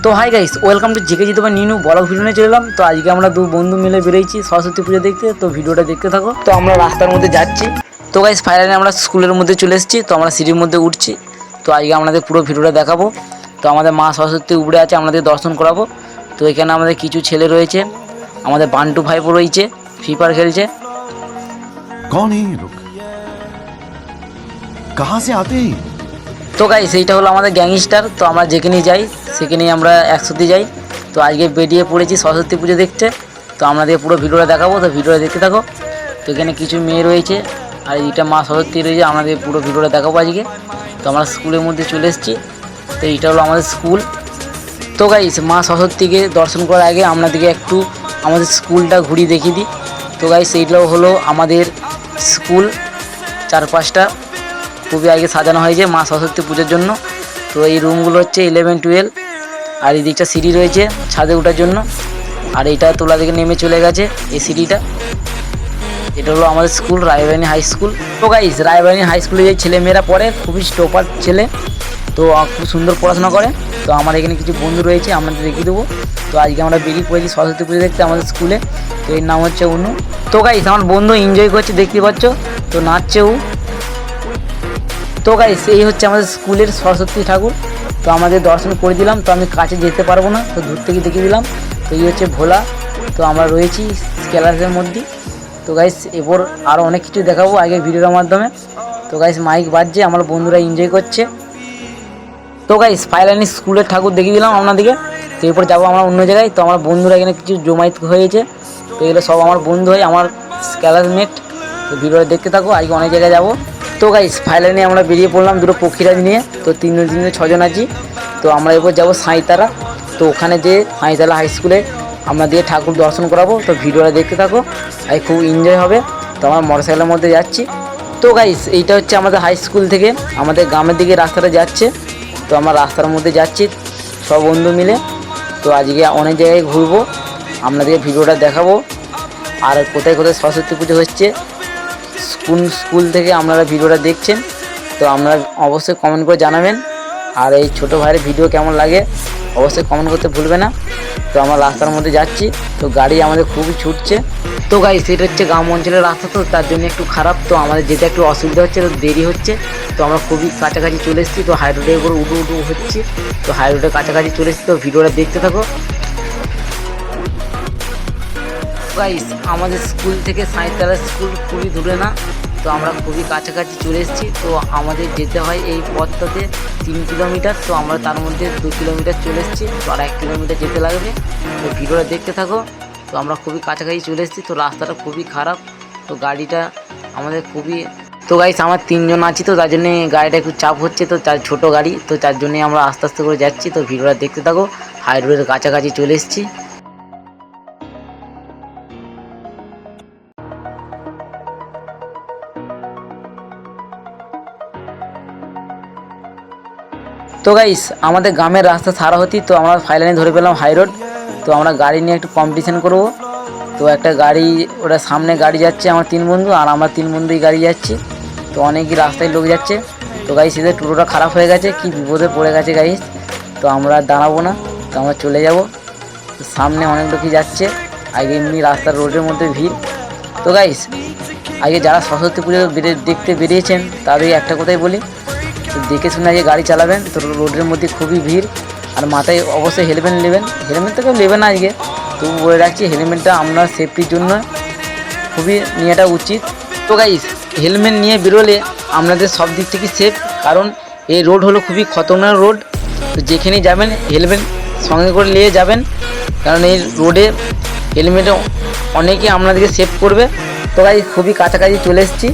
তো hi guys welcome to JK জিতে new new blog video নিয়ে চলে এলাম তো আজকে আমরা দু বন্ধু মিলে বেরিয়েছি সরস্বতী পুজো দেখতে তো ভিডিওটা দেখতে থাকো তো আমরা রাস্তার মধ্যে যাচ্ছি তো গাইস ফাইনালি আমরা স্কুলের মধ্যে চলে এসেছি তো আমরা সিঁড়ির মধ্যে উঠছি তো আজকে আমাদের পুরো ভিডিওটা দেখাবো তো আমাদের মা সরস্বতী উপরে আছে আমাদের দর্শন করাবো তো এখানে আমাদের কিছু ছেলে রয়েছে আমাদের বান্টু ভাইপো রয়েছে ফ্রি ফায়ার খেলছে कौन है ये लोग कहाँ से आते हैं ये? তো গাই সেইটা হলো আমাদের গ্যাংস্টার তো আমরা যেখানেই যাই, সেখানেই আমরা একসাথে যাই। তো আজকে বেরিয়ে পড়েছি সরস্বতী পুজো দেখতে। তো আমাদের পুরো ভিডিওটা দেখাবো, তো ভিডিওটা দেখতে থাকো। তো এখানে কিছু মেয়ে রয়েছে, আর এইটা মা সরস্বতী রয়েছে, আমাদের পুরো ভিডিওটা দেখাবো আজকে। তো আমরা স্কুলের মধ্যে চলে এসেছি, তো এইটা হলো আমাদের স্কুল। তো গাইস মা সরস্বতীকে দর্শন করার আগে আপনাদেরকে একটু আমাদের স্কুলটা ঘুরিয়ে দেখিয়ে দিই। তো গাইস এইটাও হলো আমাদের স্কুল, চার পাঁচটা। খুবই আগে সাজানো হয়েছে মা সরস্বতী পুজোর জন্য। তো এই রুমগুলো হচ্ছে ইলেভেন টুয়েলভ আর এই দিকটা সিঁড়ি রয়েছে ছাদে ওঠার জন্য। আর এইটা তোলা থেকে নেমে চলে গেছে এই সিঁড়িটা। এটা হলো আমাদের স্কুল রায়বানী হাই স্কুল তো গাইস রায়বানী হাই স্কুলে যে ছেলেমেয়েরা পড়ে, খুবই স্টোপার ছেলে। তো খুব সুন্দর পড়াশোনা করে। তো আমার এখানে কিছু বন্ধু রয়েছে, আপনাদের দেখিয়ে দেবো। তো আজকে আমরা বেরিয়ে পড়েছি সরস্বতী পুজো দেখতে আমাদের স্কুলে তো এর নাম হচ্ছে অনু। তো গাইস আমার বন্ধু এনজয় করছে, দেখতে পাচ্ছ? তো নাচছে ও। তো গাইস এই হচ্ছে আমাদের স্কুলের সরস্বতী ঠাকুর। তো আমাদের দর্শন করে দিলাম, তো আমি কাছে যেতে পারব না, তো দূর থেকে দেখিয়ে দিলাম। তো এই হচ্ছে ভোলা, তো আমরা রয়েছি ক্লাসের মধ্যে। তো গাইস এরপর আরও অনেক কিছু দেখাবো আগে ভিডিওর মাধ্যমে। তো গাইস মাইক বাজছে, আমার বন্ধুরা এনজয় করছে। তো গাইস ফাইনালি স্কুলের ঠাকুর দেখিয়ে দিলাম আপনাদেরকে। তো এরপর যাব আমরা অন্য জায়গায়। তো আমার বন্ধুরা এখানে কিছু জমায়েত হয়েছে। তো এগুলো সব আমার বন্ধু হয়, আমার ক্লাসমেট তো ভিডিওটা দেখতে থাকো, আজকে অনেক জায়গায় যাব। তো গাইস ফাইনালি আমরা বেরিয়ে পড়লাম দুটো পক্ষীরাজ নিয়ে। তো তিনজন তিনজন, ছজন আছি। তো আমরা এরপর যাব সাঁইতারা। তো ওখানে যে সাঁইতালা হাই স্কুলে আমরা দিয়ে ঠাকুর দর্শন করাবো। তো ভিডিওটা দেখতে থাকো। আর খুব এনজয় হবে। তো আমরা মোটরসাইকেলের মধ্যে যাচ্ছি। তো গাইস এইটা হচ্ছে আমাদের হাই স্কুল থেকে আমাদের গ্রামের দিকে রাস্তাটা যাচ্ছে। তো আমরা রাস্তার মধ্যে যাচ্ছি সব বন্ধু মিলে। তো আজকে অনেক জায়গায় ঘুরবো। আপনাদেরকে ভিডিওটা দেখাবো। আর কোথায় কোথায় সরস্বতী পুজো হচ্ছে কোন স্কুল থেকে আপনারা ভিডিওটা দেখছেন, তো আপনারা অবশ্যই কমেন্ট করে জানাবেন। আর এই ছোটো ভাইয়ের ভিডিও কেমন লাগে, অবশ্যই কমেন্ট করতে ভুলবে না। তো আমরা রাস্তার মধ্যে যাচ্ছি, তো গাড়ি আমাদের খুবই ছুটছে। তো গাড়ি সেটা হচ্ছে গ্রাম অঞ্চলের রাস্তা তো, তার জন্য একটু খারাপ, তো আমাদের যেতে একটু অসুবিধা হচ্ছে, তো দেরি হচ্ছে। তো আমরা খুবই কাছাকাছি চলে এসেছি, তো হাই উপর উঠু উঠু হচ্ছে। তো হাই রোডের কাছাকাছি চলে এসেছি, তো ভিডিওটা দেখতে থাকো। গাইস আমাদের স্কুল থেকে সাঁইতালা স্কুল খুবই দূরে না, তো আমরা খুবই কাছাকাছি চলে এসেছি। তো আমাদের যেতে হয় এই পথটাতে তিন কিলোমিটার তো আমরা তার মধ্যে দু কিলোমিটার চলে এসেছি, তো আর এক কিলোমিটার যেতে লাগবে। তো ভিডিওটা দেখতে থাকো। তো আমরা খুবই কাছাকাছি চলে এসেছি, তো রাস্তাটা খুবই খারাপ, তো গাড়িটা আমাদের খুবই তো গাইস আমার তিনজন আছি, তো তার জন্যে গাড়িটা একটু চাপ হচ্ছে, তো তার ছোটো গাড়ি, তো তার জন্যে আমরা আস্তে আস্তে করে যাচ্ছি। তো ভিডিওটা দেখতে থাকো হাই রোডের কাছাকাছি চলে এসেছি। তো গাইস আমাদের গ্রামের রাস্তা সারা হতি, তো আমরা ফাইলাইনে ধরে পেলাম হাই রোড তো আমরা গাড়ি নিয়ে একটু কম্পিটিশন করব। তো একটা গাড়ি, ওটা সামনে গাড়ি যাচ্ছে আমার তিন বন্ধু, আর আমরা তিন বন্ধুই গাড়ি যাচ্ছি। তো অনেকই রাস্তায় লোক যাচ্ছে। তো গাইস এদের টোটোটা খারাপ হয়ে গেছে, কি বিপদে পড়ে গেছে গাইস তো আমরা দাঁড়াবো না, তো আমরা চলে যাব। সামনে অনেক লোকই যাচ্ছে, আগে এমনি রাস্তার রোডের মধ্যে ভিড়। তো গাইস আগে যারা সরস্বতী পুজো দেখতে বেরিয়েছেন তাদের একটা কথাই বলি দেখে শুনে আগে গাড়ি চালাবেন? তো রোডের মধ্যে খুবই ভিড়। আর মাথায় অবশ্যই হেলমেট নেবেন। হেলমেট তো কেউ নেবে না আজকে। তবু বলে রাখছি হেলমেটটা আপনার সেফটির জন্য খুবই নেওয়াটা উচিত। তো গাইস হেলমেট নিয়ে বেরোলে আপনাদের সব দিক থেকে সেফ কারণ এই রোড হলো খুবই খতরনাক রোড তো যেখানেই যাবেন হেলমেট সঙ্গে করে নিয়ে যাবেন। কারণ এই রোডে হেলমেটে অনেকে আপনাদেরকে সেভ করবে। তো গাই খুবই কাছাকাছি চলে এসেছি।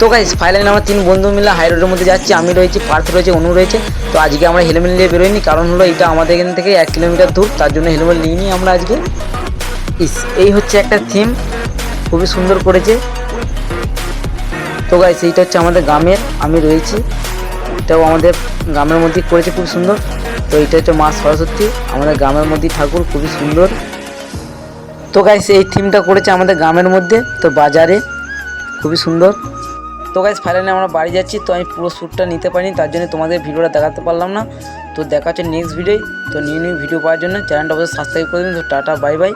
তো গাইস ফাইনালি আমরা তিন বন্ধু মিলে হাই রোডের মধ্যে যাচ্ছি। আমি রয়েছি, পার্থ রয়েছে, অনু রয়েছে। তো আজকে আমরা হেলমেট নিয়ে বেরোইনি, কারণ হলো এটা আমাদের এখান থেকে এক কিলোমিটার দূর, তার জন্য হেলমেট নিইনি আমরা আজকে। ইস, এই হচ্ছে একটা থিম খুবই সুন্দর করেছে। তো গাইস এইটা হচ্ছে আমাদের গ্রামের, আমি রয়েছি। এটাও আমাদের গ্রামের মধ্যেই করেছে, খুব সুন্দর। তো এটা হচ্ছে মা সরস্বতী, আমাদের গ্রামের মধ্যেই ঠাকুর, খুবই সুন্দর। তো গাইস এই থিমটা করেছে আমাদের গ্রামের মধ্যে, তো বাজারে, খুবই সুন্দর। তো গাইজ ফাইনালি আমরা বাড়ি যাচ্ছি, তো আমি পুরো শ্যুটটা নিতে পারিনি, তার জন্য তোমাদের ভিডিওটা দেখাতে পারলাম না। তো দেখা হচ্ছে নেক্সট ভিডিওয় তো নিউ নিউ ভিডিও পাওয়ার জন্য। চ্যানেলটা অবশ্যই সাবস্ক্রাইব করে দিন। তো টাটা বাই বাই